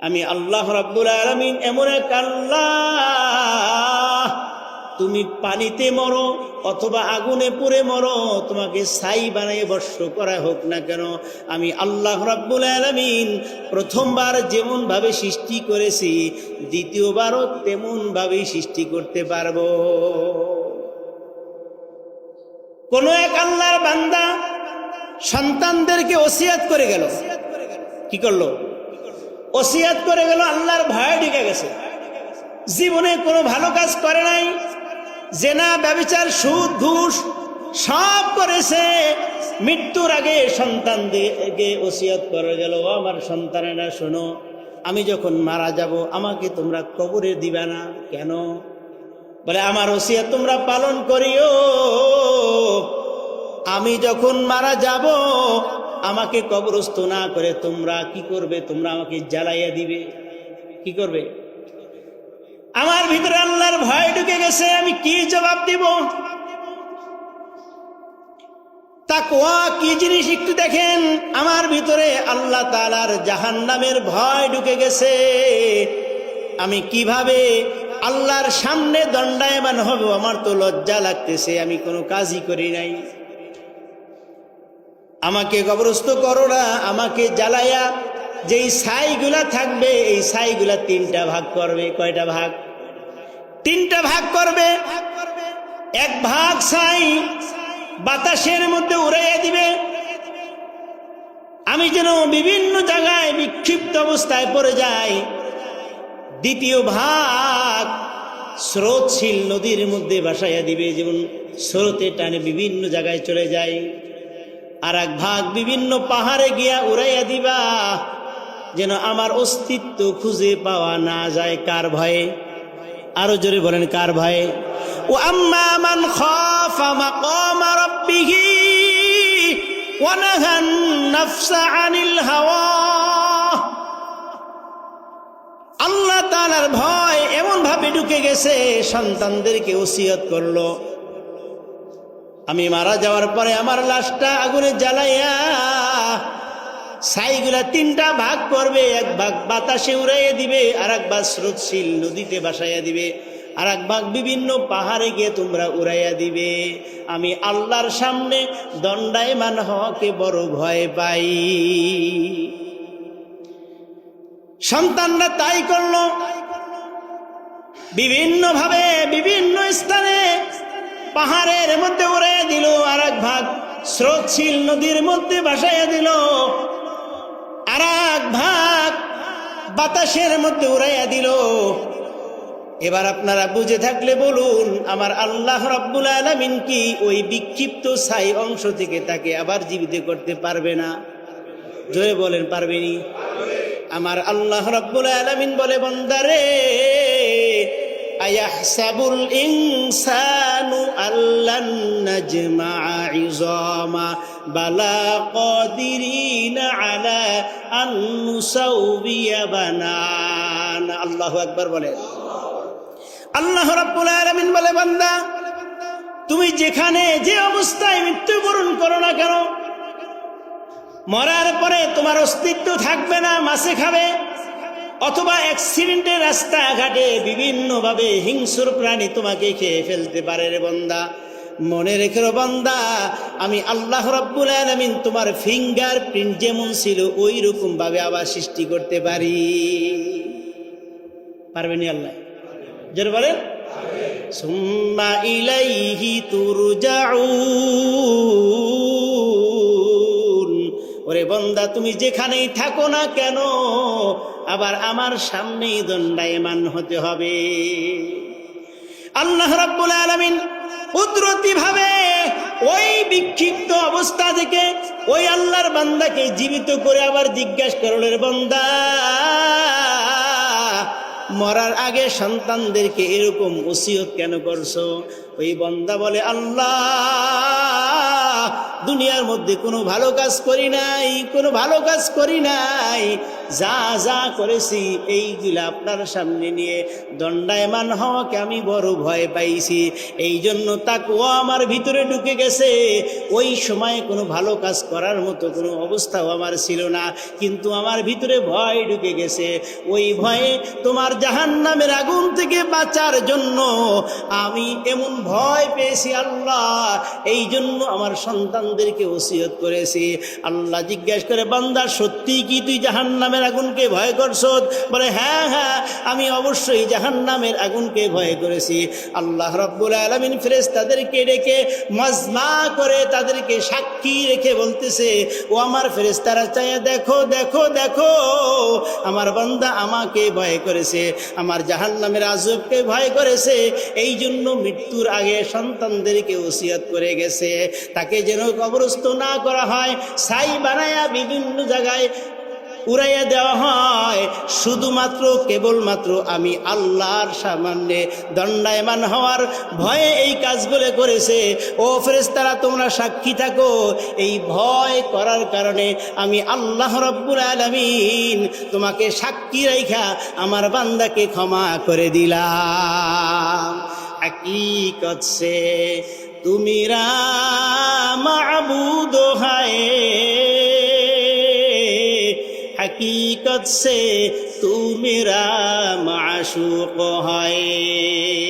আমি আল্লাহ রাব্বুল আলামিন এমন এক আল্লাহ। তুমি পানিতে মরো অথবা আগুনে পুড়ে মরো, তোমাকে ছাই বানিয়ে বর্ষ করা হোক না কেন। আমি আল্লাহ রাব্বুল আলামিন প্রথমবার যেমনভাবে সৃষ্টি করেছি, দ্বিতীয়বারও তেমনভাবেই সৃষ্টি করতে পারব। কোন এক আল্লাহর বান্দা সন্তানদেরকে ওসিয়াত করে গেল। কি করল? ওসিয়াত করে গেল, আল্লাহর ভয়ে ঢেকে গেছে। জীবনে কোনো ভালো কাজ করে নাই, জেনা, ব্যবচার, সুদ, ঘুষ, সব করেছে। মৃত্যুর আগে সন্তানদেরকে ওসিয়াত করে গেল, "ও আমার সন্তানেরা, শোনো, আমি যখন মারা যাব, আমাকে তোমরা কবরে দিবে না কেন? বলে, আমার ওসিয়াত তোমরা পালন করিও। আমি যখন মারা যাব আমাকে কবরস্থ না করে তোমরা কি করবে? তোমরা আমাকে জ্বালাইয়া দিবে। কি করবে? আমার ভিতরে আল্লাহর ভয় ঢুকে গেছে, আমি কি জবাব দিব? তাকওয়া কি জিনিস একটু দেখেন। আমার ভিতরে আল্লাহ তালার জাহান নামের ভয় ঢুকে গেছে। আমি কীভাবে আল্লাহর সামনে দণ্ডায়মান হব? আমার তো লজ্জা লাগতেছে, আমি কোনো কাজই করি নাই। আমাকে কবরস্থ করো না, আমাকে জ্বালাইয়া যেই ছাইগুলা থাকবে, এই ছাইগুলা তিনটা ভাগ করবে, কয়টা ভাগ? তিনটা ভাগ করবে। এক ভাগ ছাই বাতাসের মধ্যে উড়াইয়া দিবে। আমি যেন বিভিন্ন জায়গায় বিক্ষিপ্ত অবস্থায় পড়ে যাই। দ্বিতীয় ভাগ স্রোতশীল নদীর মধ্যে ভাসাইয়া দিবে, যেমন স্রোতে টানে বিভিন্ন জায়গায় চলে যায় আর এক ভাগ বিভিন্ন পাহাড়ে গিয়া উড়াইয়া দিবা, যেন আমার অস্তিত্ব খুঁজে পাওয়া না যায় কার ভয়ে? আরও জোরে বলেন, কার ভয়ে? ও আম্মা মান আনিল আল্লাহ তাআলার ভয় এমন ভাবে ঢুকে গেছে, সন্তানদেরকে ওসিয়ত করল। আমি মারা যাওয়ার পরে আমার লাশটা আগুনে জ্বালাইয়া ছাইগুলা তিনটা ভাগ করবে, এক ভাগ বাতাসে উড়াইয়া দিবে আর এক ভাগ স্রোতশীল নদীতে বাসাইয়া দিবে আর এক ভাগ বিভিন্ন পাহাড়ে গিয়ে তোমরা উড়াইয়া দিবে। আমি আল্লাহর সামনে দণ্ডায়মান হওয়াকে বড় ভয় পাই। সন্তানরা তাই করল। বিভিন্ন ভাবে বিভিন্ন স্থানে পাহাড়ের মধ্যে উড়াইয়া দিল আর এক ভাগ। স্রোতশীল নদীর মধ্যে ভাসাইয়া দিল। আর এক ভাগ বাতাসের মধ্যে উড়াইয়া দিল। এবার আপনারা বুঝে থাকলে বলুন, আমার আল্লাহ রব্বুল আলমিন কি ওই বিক্ষিপ্ত ছাই অংশ থেকে তাকে আবার জীবিত করতে পারবে না? জয় বলেন পারবেনি আমার আল্লাহ রব্বুল আলমিন বলে বন্দারে আয়াহসাবুল ইনসানু আল্লান নাজমা ইজামা বালা কাদিরিনা আলা আন নুসাউবিয়া বানান আল্লাহু আকবার বলে আল্লাহ রাব্বুল আলামিন বলে বান্দা তুমি যেখানে যে অবস্থায় মৃত্যুবরণ করো না কেন? মরার পরে তোমার অস্তিত্ব থাকবে না, মাসে খাবে। অথবা অ্যাক্সিডেন্টে রাস্তাঘাটে বিভিন্নভাবে হিংস্র প্রাণী তোমাকে খেয়ে ফেলতে পারে রে বন্দা। মনে রেখে বন্দা, আমি আল্লাহ রাব্বুল আলামিন তোমার ফিঙ্গার প্রিন্ট যেমন ছিল ওই রকম ভাবে আবার সৃষ্টি করতে পারি। পারবেনি আল্লাহ? জোরে বলেন? সুম্মা ইলাইহি তুরজাউন। ওরে বন্দা, তুমি যেখানেই থাকো না কেন, আবার আমার সামনেই দণ্ডায়মান হতে হবে। আল্লাহ রাব্বুল আলামিন কুদরতি ভাবে ওই বিক্ষিপ্ত অবস্থা থেকে ওই আল্লাহর বান্দাকে জীবিত করে আবার জিজ্ঞাসা করলেন বান্দা, মরার আগে সন্তানদেরকে এরকম ওসিয়ত কেন করছ? ওই বন্দা বলে, আল্লাহ দুনিয়ার মধ্যে কোনো ভালো কাজ করি নাই কোনো ভালো কাজ করি নাই। যা যা করেছি, এইগুলো আপনার সামনে নিয়ে দণ্ডায়মান হওয়াকে আমি বড় ভয় পাইছি। এই জন্য তাকুয়া আমার ভিতরে ঢুকে গেছে। ওই সময় কোনো ভালো কাজ করার মতো কোনো অবস্থাও আমার ছিল না, কিন্তু আমার ভিতরে ভয় ঢুকে গেছে। ওই ভয়ে তোমার জাহান নামের আগুন থেকে বাঁচার জন্য আমি এমন ভয় পেয়েছি আল্লাহ। এই জন্য আমার সন্তানদেরকে ওসিয়ত করেছি। আল্লাহ জিজ্ঞেস করে, বান্দা সত্যি কি তুই জাহান নামের আগুনকে ভয় করছ? বলে হ্যাঁ হ্যাঁ আমি অবশ্যই জাহান নামের আগুনকে ভয় করেছি। আল্লাহ রব্বুল আলমিন ফেরেস তাদেরকে ডেকে মজমা করে তাদেরকে সাক্ষী রেখে বলতেছে, ও আমার ফেরেস তারা চাইয়া দেখো দেখো দেখো, আমার বান্দা আমাকে ভয় করেছে, আমার জাহান নামের আজবকে ভয় করেছে এই জন্য মৃত্যুর আগে সন্তানদেরকে ওসিয়াত করে গেছে। তাকে যেন কবরস্থ না করা হয় সাই বানায়া বিভিন্ন জায়গায় উড়াইয়া দেওয়া হয়। শুধুমাত্র, কেবলমাত্র আমি আল্লাহর সামান্যে দণ্ডায়মান হওয়ার ভয়ে এই কাজগুলো করেছে। ও ফেরেস্তারা তোমরা সাক্ষী থাকো। এই ভয় করার কারণে আমি আল্লাহ রব্বুল আলমিন তোমাকে সাক্ষী রাইখা আমার বান্দাকে ক্ষমা করে দিলাম। কি করছে তুমি हकीकत से तू मेरा माशूक है